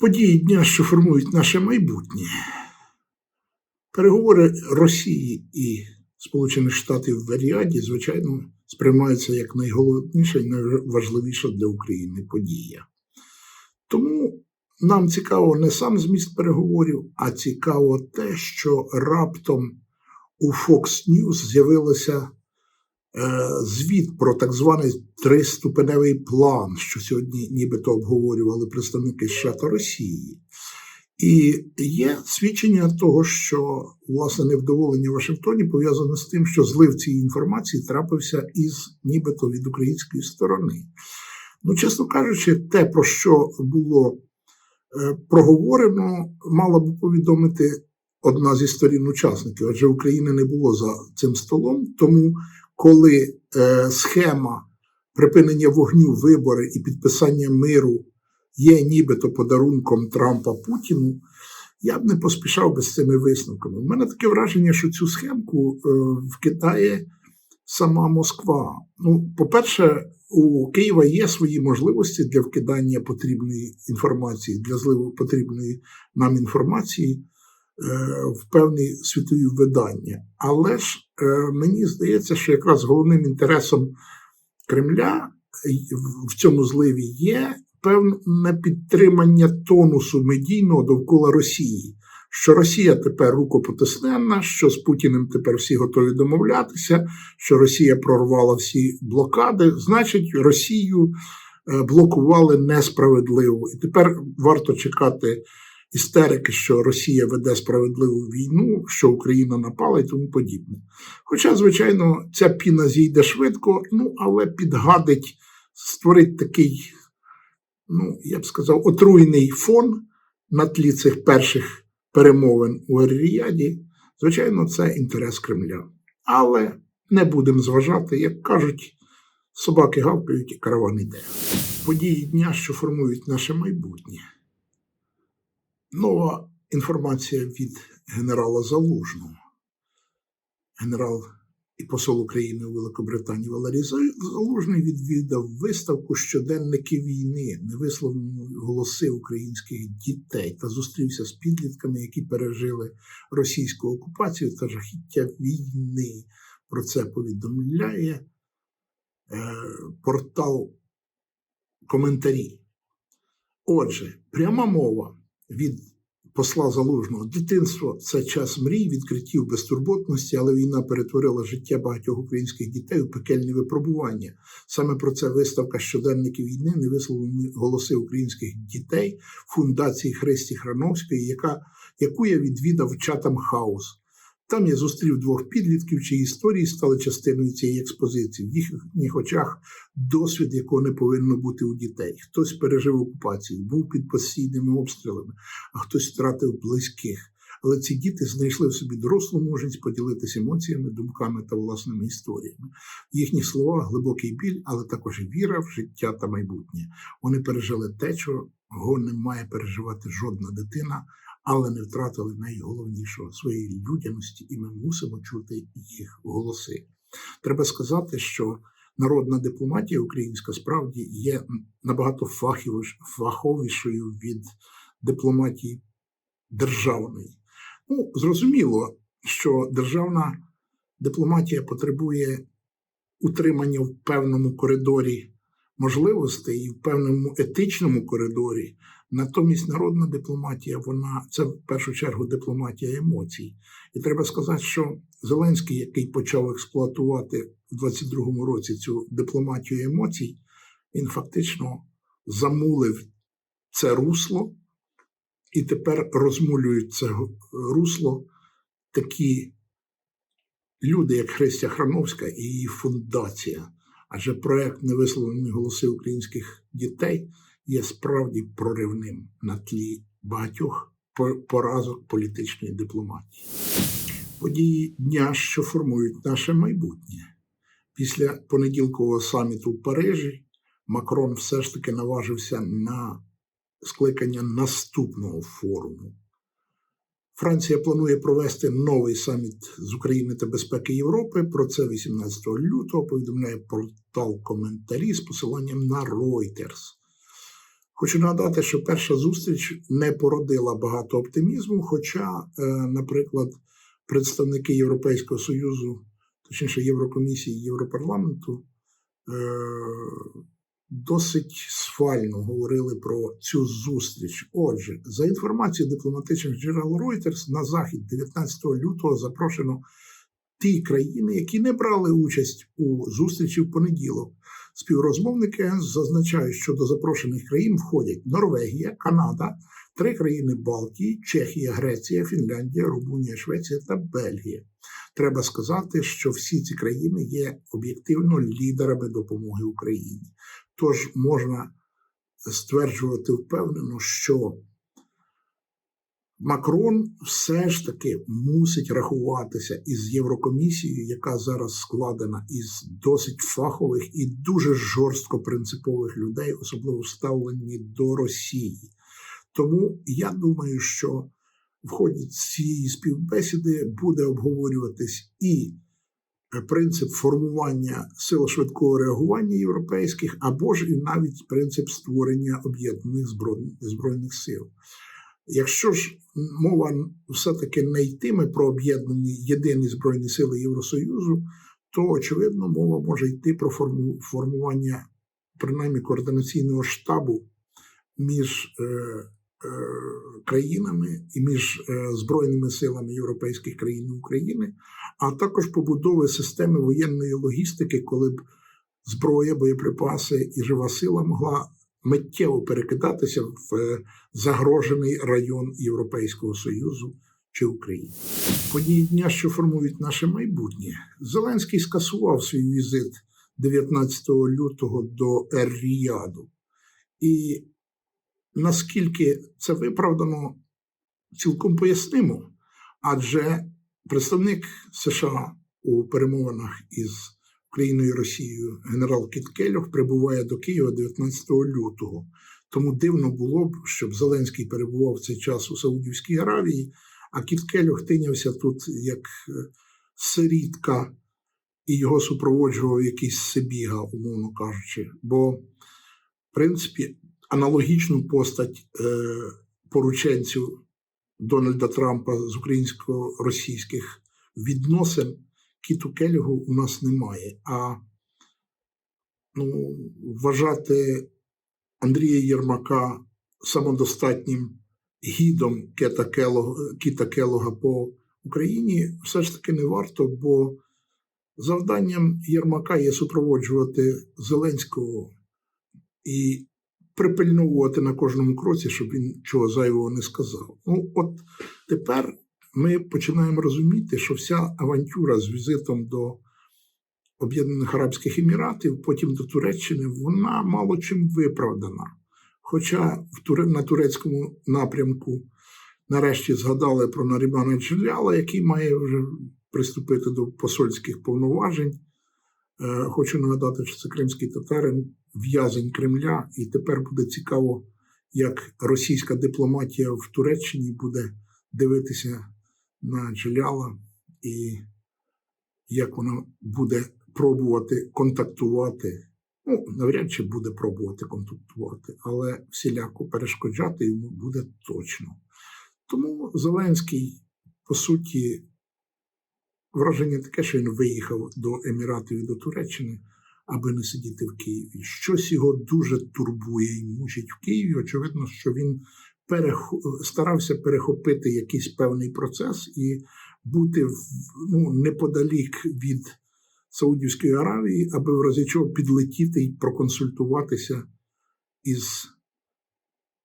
Події дня, що формують наше майбутнє. Переговори Росії і Сполучених Штатів в Ріаді, звичайно, сприймаються як найголовніша і найважливіша для України подія. Тому нам цікаво не сам зміст переговорів, а цікаво те, що раптом у Fox News з'явилося е, звіт про так званий триступеневий план, що сьогодні нібито обговорювали представники США Росії. І є свідчення того, що власне невдоволення в Вашингтоні пов'язане з тим, що злив цієї інформації трапився із нібито від української сторони. Ну, чесно кажучи, те, про що було е, проговорено, мала б повідомити одна зі сторін учасників, адже України не було за цим столом. Тому, коли е, схема припинення вогню, вибори і підписання миру є нібито подарунком Трампа Путіну, я б не поспішав би з цими висновками. У мене таке враження, що цю схемку е, вкидає сама Москва. Ну, по-перше, у Києва є свої можливості для вкидання потрібної інформації, для зливу потрібної нам інформації в певні світові видання. Але ж е, мені здається, що якраз головним інтересом Кремля в цьому зливі є певне підтримання тонусу медійного довкола Росії. Що Росія тепер рукопотисненна, що з Путіним тепер всі готові домовлятися, що Росія прорвала всі блокади, значить, Росію е, блокували несправедливо. І тепер варто чекати істерики, що Росія веде справедливу війну, що Україна напала і тому подібне. Хоча, звичайно, ця піна зійде швидко, ну але підгадить, створить такий, ну, я б сказав, отруйний фон на тлі цих перших перемовин у Ріаді, звичайно, це інтерес Кремля. Але не будемо зважати, як кажуть, собаки гавкають і караван іде. Події дня, що формують наше майбутнє. Нова інформація від генерала Залужного. Генерал і посол України у Великобританії Валерій Залужний відвідав виставку щоденники війни, невисловлені голоси українських дітей та зустрівся з підлітками, які пережили російську окупацію та жахіття війни. Про це повідомляє е, портал коментарі. Отже, пряма мова від посла Залужного. Дитинство це час мрій, відкриттів безтурботності, але війна перетворила життя багатьох українських дітей у пекельне випробування. Саме про це виставка щоденників війни невисловлені голоси українських дітей фундації Христі Храновської, яка, яку я відвідав чатам хаос. Там я зустрів двох підлітків, чиї історії стали частиною цієї експозиції. В їхніх очах досвід, якого не повинно бути у дітей. Хтось пережив окупацію, був під постійними обстрілами, а хтось втратив близьких. Але ці діти знайшли в собі дорослу мужність поділитися емоціями, думками та власними історіями. В їхніх словах глибокий біль, але також віра в життя та майбутнє. Вони пережили те, чого не має переживати жодна дитина але не втратили найголовнішого своєї людяності, і ми мусимо чути їх голоси. Треба сказати, що народна дипломатія українська справді є набагато фаховішою від дипломатії державної. Ну, зрозуміло, що державна дипломатія потребує утримання в певному коридорі можливостей і в певному етичному коридорі. Натомість народна дипломатія, вона це в першу чергу дипломатія емоцій. І треба сказати, що Зеленський, який почав експлуатувати в 22-му році цю дипломатію емоцій, він фактично замулив це русло, і тепер розмулюють це русло такі люди, як Христя Храновська і її фундація. Адже проект невисловлені голоси українських дітей є справді проривним на тлі багатьох поразок політичної дипломатії. Події дня, що формують наше майбутнє. Після понеділкового саміту в Парижі Макрон все ж таки наважився на скликання наступного форуму. Франція планує провести новий саміт з України та безпеки Європи. Про це 18 лютого повідомляє портал коментарі з посиланням на Reuters. Хочу нагадати, що перша зустріч не породила багато оптимізму. Хоча, е, наприклад, представники Європейського Союзу, точніше Єврокомісії Європарламенту, е, досить сфально говорили про цю зустріч. Отже, за інформацією дипломатичних джерел Reuters, на захід 19 лютого запрошено ті країни, які не брали участь у зустрічі в понеділок. Співрозмовники зазначають, що до запрошених країн входять Норвегія, Канада, три країни Балтії, Чехія, Греція, Фінляндія, Румунія, Швеція та Бельгія. Треба сказати, що всі ці країни є об'єктивно лідерами допомоги Україні. Тож можна стверджувати впевнено, що Макрон все ж таки мусить рахуватися із Єврокомісією, яка зараз складена із досить фахових і дуже жорстко принципових людей, особливо вставлені до Росії. Тому я думаю, що в ході цієї співбесіди буде обговорюватись і принцип формування сил швидкого реагування європейських, або ж і навіть принцип створення об'єднаних збройних сил. Якщо ж мова все-таки не йтиме про об'єднані єдині збройні сили Євросоюзу, то очевидно мова може йти про формування принаймні координаційного штабу між е, е, країнами і між е, збройними силами європейських країн і України, а також побудови системи воєнної логістики, коли б зброя, боєприпаси і жива сила могла миттєво перекидатися в е, загрожений район Європейського Союзу чи України. Події дня, що формують наше майбутнє, Зеленський скасував свій візит 19 лютого до Ер-Ріяду. І наскільки це виправдано, цілком пояснимо, адже представник США у перемовинах із Україною і Росією генерал Кіткельох прибуває до Києва 19 лютого. Тому дивно було б, щоб Зеленський перебував цей час у Саудівській Аравії, а Кіт Келльох тинявся тут як е, сирітка, і його супроводжував якийсь Сибіга, умовно кажучи. Бо, в принципі, аналогічну постать е, порученцю Дональда Трампа з українсько-російських відносин Кіту Келігу у нас немає. А ну, вважати Андрія Єрмака самодостатнім гідом Кета Келога, Кіта Келога по Україні все ж таки не варто, бо завданням Єрмака є супроводжувати Зеленського і припильновувати на кожному кроці, щоб він чого зайвого не сказав. Ну, от тепер ми починаємо розуміти, що вся авантюра з візитом до Об'єднаних Арабських Еміратів, потім до Туреччини, вона мало чим виправдана. Хоча на турецькому напрямку нарешті згадали про Нарімана Джеляла, який має вже приступити до посольських повноважень. Е, хочу нагадати, що це кримський татарин, в'язень Кремля, і тепер буде цікаво, як російська дипломатія в Туреччині буде дивитися на Джеляла і як вона буде пробувати контактувати. Ну, навряд чи буде пробувати контактувати, але всіляко перешкоджати йому буде точно. Тому Зеленський, по суті, враження таке, що він виїхав до Еміратів і до Туреччини, аби не сидіти в Києві. Щось його дуже турбує і мучить в Києві. Очевидно, що він перех... старався перехопити якийсь певний процес і бути ну, неподалік від Саудівської Аравії, аби в разі чого підлетіти і проконсультуватися із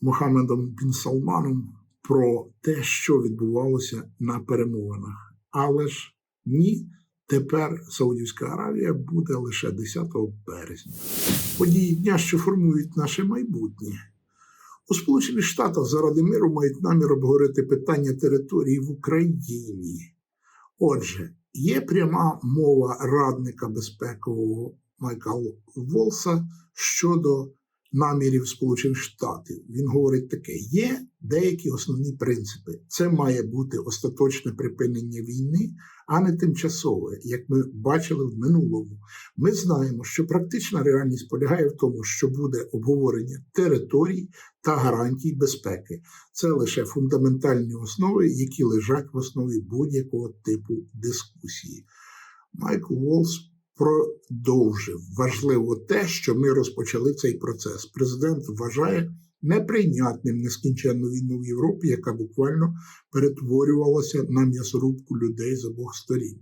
Мохамедом Бін Салманом про те, що відбувалося на перемовинах. Але ж ні, тепер Саудівська Аравія буде лише 10 березня. Події дня, що формують наше майбутнє. У Сполучених Штатах заради миру мають намір обговорити питання території в Україні. Отже, є пряма мова радника безпекового Майкла Волса щодо намірів Сполучених Штатів. Він говорить таке: є деякі основні принципи. Це має бути остаточне припинення війни, а не тимчасове, як ми бачили в минулому. Ми знаємо, що практична реальність полягає в тому, що буде обговорення територій та гарантій безпеки. Це лише фундаментальні основи, які лежать в основі будь-якого типу дискусії. Майкл Волс продовжив важливо те, що ми розпочали цей процес. Президент вважає неприйнятним нескінченну війну в Європі, яка буквально перетворювалася на м'ясорубку людей з обох сторін.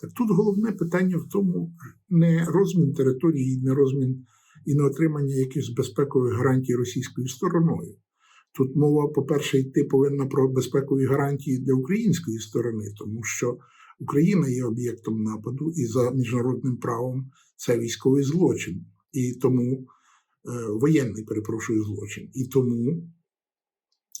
Так тут головне питання в тому, не розмін території, не розмін і не отримання якихось безпекових гарантій російською стороною. Тут мова, по-перше, йти повинна про безпекові гарантії для української сторони, тому що Україна є об'єктом нападу, і за міжнародним правом це військовий злочин, і тому е, воєнний, перепрошую, злочин. І тому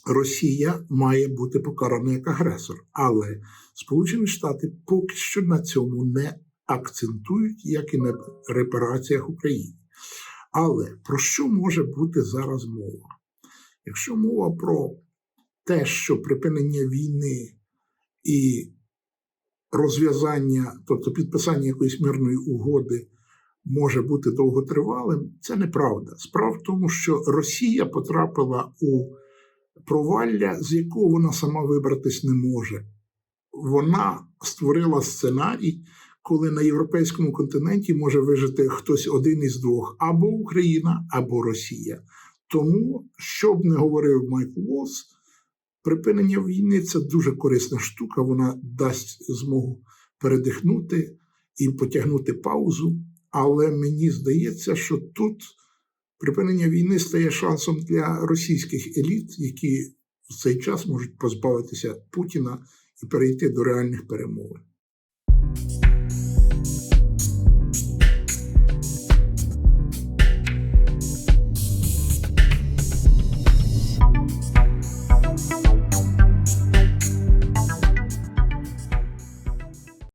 Росія має бути покарана як агресор. Але Сполучені Штати поки що на цьому не акцентують, як і на репараціях України. Але про що може бути зараз мова? Якщо мова про те, що припинення війни і розв'язання, тобто підписання якоїсь мирної угоди може бути довготривалим, це неправда. Справа в тому, що Росія потрапила у провалля, з якого вона сама вибратись не може. Вона створила сценарій, коли на європейському континенті може вижити хтось один із двох або Україна, або Росія. Тому, що б не говорив Майкл Волс, припинення війни це дуже корисна штука. Вона дасть змогу передихнути і потягнути паузу. Але мені здається, що тут припинення війни стає шансом для російських еліт, які в цей час можуть позбавитися Путіна і перейти до реальних перемовин.